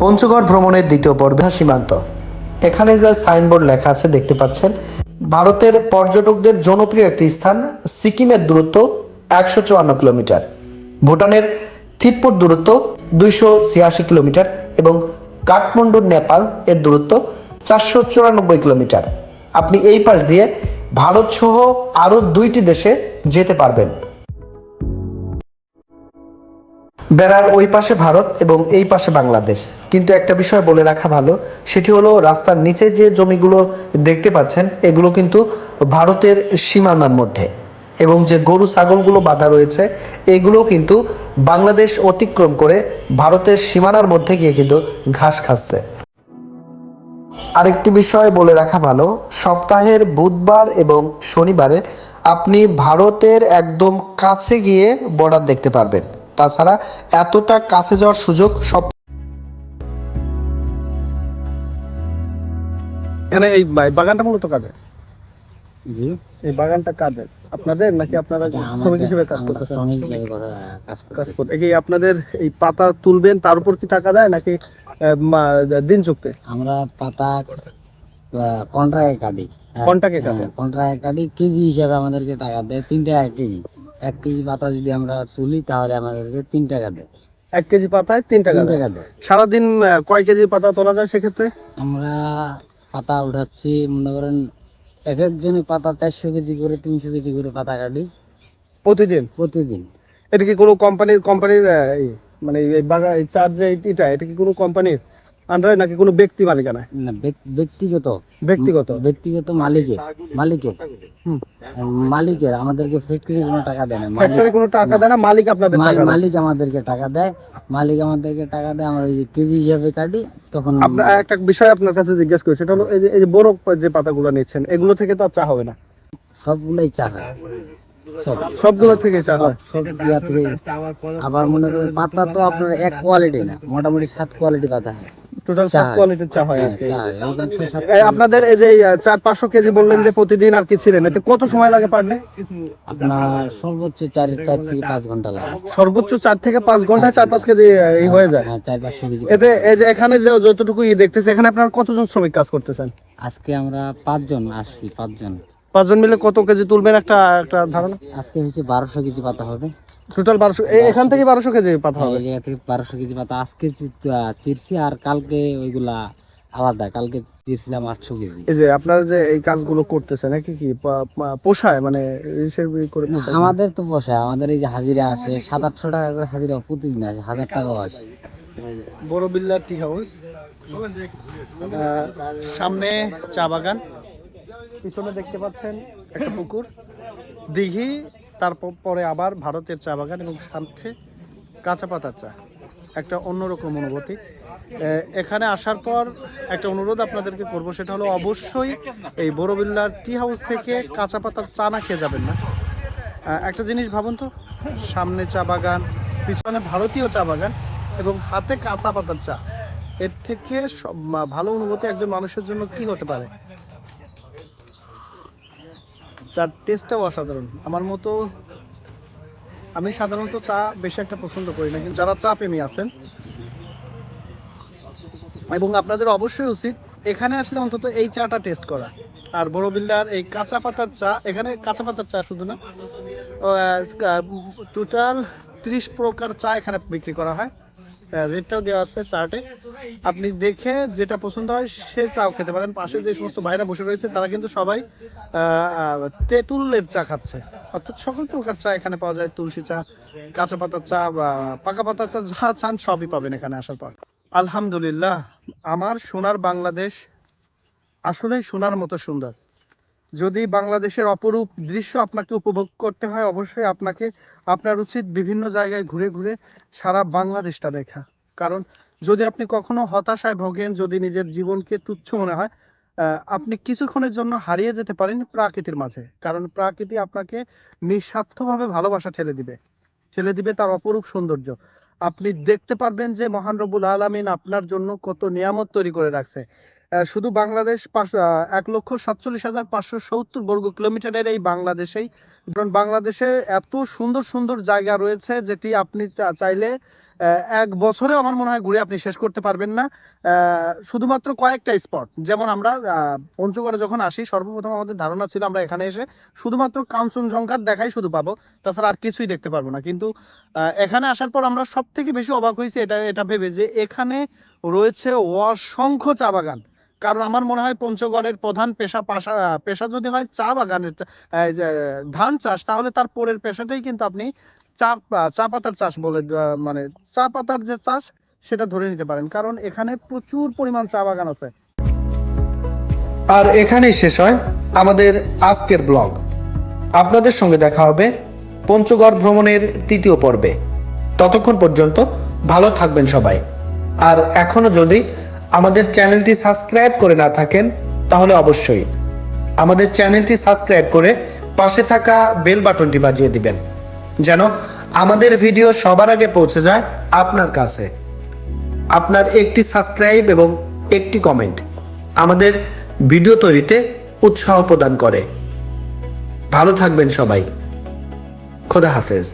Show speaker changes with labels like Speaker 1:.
Speaker 1: পঞ্চগড় ভ্রমণের দ্বিতীয় পর্বে
Speaker 2: সীমান্ত। এখানে যা সাইনবোর্ড লেখা আছে, দেখতে পাচ্ছেন, ভারতের পর্যটকদের জনপ্রিয় একটি স্থান, সিকিমের দূরত্ব একশো চুয়ান্ন কিলোমিটার, ভুটানের থিতপুর দূরত্ব দুইশো ছিয়াশি কিলোমিটার এবং কাঠমান্ডু নেপাল এর দূরত্ব চারশো চুরানব্বই কিলোমিটার। আপনি এই পাশ দিয়ে ভারত সহ আরও দুইটি দেশে যেতে পারবেন। বেড়ার ওই পাশে ভারত এবং এই পাশে বাংলাদেশ। কিন্তু একটা বিষয় বলে রাখা ভালো, সেটি হলো রাস্তার নিচে যে জমিগুলো দেখতে পাচ্ছেন, এগুলো কিন্তু ভারতের সীমানার মধ্যে। এবং যে গরু, ছাগলগুলো বাঁধা রয়েছে, এগুলো কিন্তু বাংলাদেশ অতিক্রম করে ভারতের সীমানার মধ্যে গিয়ে কিন্তু ঘাস খাচ্ছে। আরেকটি বিষয় বলে রাখা ভালো, সপ্তাহের বুধবার এবং শনিবারে আপনি ভারতের একদম কাছে গিয়ে বর্ডার দেখতে পারবেন। তাছাড়া এতটা কাছে যাওয়ার সুযোগ সব
Speaker 3: এখানে এই বাগানটা মূলত কাদের?
Speaker 4: জি।
Speaker 3: এই বাগানটা কাদের? আপনাদের নাকি আপনারা শ্রমিক হিসেবে কাজ করতেছেন?
Speaker 4: কাজ
Speaker 3: কাজ করতে কি আপনাদের এই পাতা তুলবেন তার উপর কি টাকা দেয় নাকি আহ, দিন চুক্তি?
Speaker 4: আমরা পাতা কন্ট্রাক্টে কাটি। হ্যাঁ,
Speaker 3: কন্ট্রাক্টে কাটে?
Speaker 4: কন্ট্রাক্টে কাটি কেজি হিসাবে আমাদেরকে টাকা দেয় তিন টাকা কেজি। এক কেজি পাতা যদি আমরা তুলি তাহলে আমাদেরকে তিন টাকা দেয়।
Speaker 3: এক কেজি পাতায় তিন টাকা
Speaker 4: তিন। টাকা দেয়।
Speaker 3: সারাদিন কয় কেজি পাতা তোলা যায় সেক্ষেত্রে?
Speaker 4: আমরা পাতা উঠাচ্ছি মনে করেন এক একজনে পাতা চারশো কেজি করে তিনশো কেজি করে পাতা কাটি।
Speaker 3: প্রতিদিন?
Speaker 4: প্রতিদিন।
Speaker 3: এটা কি কোনো কোম্পানির কোম্পানির মানে এই বাগান এই চার যে এটা এটা কি কোনো কোম্পানির আন্ডারে নাকি কোনো ব্যক্তি মালিকানায়
Speaker 4: না ব্যক্তিগত।
Speaker 3: ব্যক্তিগত?
Speaker 4: ব্যক্তিগত মালিকের মালিকের। মালিকের আমাদেরকে ফ্যাক্টরি কোনো টাকা দেয় না। মালিক
Speaker 3: ফ্যাক্টরি কোনো টাকা দেয় না মালিক আপনাদের টাকা
Speaker 4: মালিক আমাদেরকে টাকা দেয়। মালিক আমাদেরকে টাকা দেয় আমরা ওই কেজি হিসাবে কাটি তখন
Speaker 3: আপনার একটা বিষয় আপনার কাছে জিজ্ঞেস করি সেটা হলো এই যে বড় যে পাতাগুলো নিচ্ছেন এগুলো থেকে তো আর চা হবে না।
Speaker 4: সবগুলাই চা হয়।
Speaker 3: সবগুলো থেকে চা হয়।
Speaker 4: সব ইয়া থেকে আবার মনে করেন পাতা তো আপনার এক কোয়ালিটি না মোটামুটি সাত কোয়ালিটি পাতা হয়।
Speaker 3: টোটাল
Speaker 4: চা
Speaker 3: কোয়ালিটির চা হয় আপনাদের এই যে চার পাঁচশো কেজি বললেন যে প্রতিদিন আর কি ছিলেন এতে কত সময় লাগে পার ডে?
Speaker 4: আপনার সর্বোচ্চ চার চার থেকে পাঁচ ঘণ্টা লাগে।
Speaker 3: সর্বোচ্চ চার থেকে পাঁচ ঘন্টায় চার পাঁচ কেজি এই হয়ে যায়।
Speaker 4: হ্যাঁ চার পাঁচশো কেজি।
Speaker 3: এতে এই যে এখানে যে যতটুকু ই দেখতেছে এখানে আপনার কতজন শ্রমিক কাজ করতেছেন?
Speaker 4: আজকে আমরা পাঁচজন আসছি পাঁচজন।
Speaker 3: পাঁচজন মিলে কত কেজি তুলবেন একটা একটা ধারণা?
Speaker 4: আজকে হচ্ছে বারোশো কেজি পাতা হবে।
Speaker 3: টোটাল বারোশো এখান থেকে বারোশো কেজি পাতা হবে?
Speaker 4: এই জায়গা থেকে বারোশো কেজি পাতা। আজকে চিরছি আর কালকে ওইগুলা আলাদা। কালকে চিরছিলাম আটশো কেজি।
Speaker 3: এই যে আপনারা যে এই কাজগুলো করতেছেন নাকি কি পোষায়? মানে করে
Speaker 4: আমাদের তো বসে আমাদের এই যে হাজিরা আসে সাত আটশো টাকা করে হাজিরা প্রতিদিন আসে হাজার টাকাও আসে
Speaker 3: বড় বিল্লা টি হাউস সামনে চা বাগান। পিছনে দেখতে পাচ্ছেন একটা পুকুর। দিঘি, তারপর পরে আবার ভারতের চা বাগান এবং সাথে কাঁচা পাতার চা। একটা অন্যরকম অনুভূতি। এখানে আসার পর একটা অনুরোধ আপনাদেরকে করব, সেটা হলো অবশ্যই এই বড়বিল্লার টি হাউস থেকে কাঁচা পাতার চা না খেয়ে যাবেন না। একটা জিনিস ভাবুন তো, সামনে চা বাগান, পিছনে ভারতীয় চা বাগান এবং হাতে কাঁচা পাতার চা। এর থেকে ভালো অনুভূতি একজন মানুষের জন্য কি হতে পারে? চার টেস্টটাও অসাধারণ। আমার মতো আমি সাধারণত চা বেশি একটা পছন্দ করি না, কিন্তু যারা চা প্রেমী আছেন, এবং আপনাদের অবশ্যই উচিত এখানে আসলে অন্তত এই চাটা টেস্ট করা। আর বড় বিল্ডার, এই কাঁচা পাতার চা, এখানে কাঁচা পাতার চা শুধু না টোটাল ত্রিশ প্রকার চা এখানে বিক্রি করা হয়। রেটটাও দেওয়া আছে চার্টে। আপনি দেখে যেটা পছন্দ হয় সে চাও খেতে পারেন। পাশে যে সমস্ত ভাইরা বসে রয়েছে, তারা কিন্তু সবাই তেঁতুলের চা খাচ্ছে। অর্থাৎ সকল প্রকার চা এখানে পাওয়া যায়। তুলসী চা, কাঁচা পাতার চা বা পাকা পাতার চা, যা চান সবই পাবেন এখানে আসার পর। আলহামদুলিল্লাহ, আমার সোনার বাংলাদেশ আসলেই সোনার মতো সুন্দর। যদি বাংলাদেশের অপরূপ দৃশ্য আপনাকে উপভোগ করতে হয়, অবশ্যই আপনাকে আপনার উচিত বিভিন্ন জায়গায় ঘুরে ঘুরে সারা বাংলাদেশটা দেখা। কারণ যদি আপনি কখনো হতাশায় ভোগেন, যদি নিজের জীবনকে তুচ্ছ মনে হয় আপনি কিছুক্ষণের জন্য হারিয়ে যেতে পারেন প্রাকৃতির মাঝে। কারণ প্রাকৃতি আপনাকে নিঃস্বার্থভাবে ভালোবাসা ঠেলে দিবে। ঠেলে দিবে তার অপরূপ সৌন্দর্য। আপনি দেখতে পারবেন যে মহান রবুল আলমিন আপনার জন্য কত নিয়ামত তৈরি করে রাখছে। শুধু বাংলাদেশ এক লক্ষ সাতচল্লিশ হাজার পাঁচশো সত্তর বর্গ কিলোমিটারের এই বাংলাদেশেই। কারণ বাংলাদেশে এত সুন্দর সুন্দর জায়গা রয়েছে যেটি আপনি চাইলে এক বছরে আমার মনে হয় ঘুরে আপনি শেষ করতে পারবেন না। শুধুমাত্র কয়েকটা স্পট, যেমন আমরা পঞ্চগড়ে যখন আসি, সর্বপ্রথম আমাদের ধারণা ছিল আমরা এখানে এসে শুধুমাত্র কাঞ্চনজঙ্ঘার দেখাই শুধু পাবো, তাছাড়া আর কিছুই দেখতে পারব না। কিন্তু এখানে আসার পর আমরা সব থেকে বেশি অবাক হয়েছি এটা এটা ভেবে যে এখানে রয়েছে অসংখ্য চা বাগান। কারণ আমার মনে হয় পঞ্চগড়ের প্রধান পেশা পাশা যদি হয় চা বাগানের ধান চাষ, তাহলে তার পরের পেশাটাই কিন্তু আপনি চা চা পাতার চাষ বলে মানে চা পাতার যে চাষ, সেটা ধরে নিতে পারেন। কারণ এখানে প্রচুর পরিমাণ চা বাগান আছে।
Speaker 2: আর এখানেই শেষ হয় আমাদের আজকের ব্লগ। আপনাদের সঙ্গে দেখা হবে পঞ্চগড় ভ্রমণের তৃতীয় পর্বে। ততক্ষণ পর্যন্ত ভালো থাকবেন সবাই। আর এখনও যদি আমাদের চ্যানেলটি সাবস্ক্রাইব করে না থাকেন, তাহলে অবশ্যই আমাদের চ্যানেলটি সাবস্ক্রাইব করে পাশে থাকা বেল বাটনটি বাজিয়ে দিবেন, যেন আমাদের ভিডিও সবার আগে পৌঁছে যায় আপনার কাছে। আপনার একটি সাবস্ক্রাইব এবং একটি কমেন্ট আমাদের ভিডিও তৈরিতে উৎসাহ প্রদান করে। ভালো থাকবেন সবাই। খোদা হাফেজ।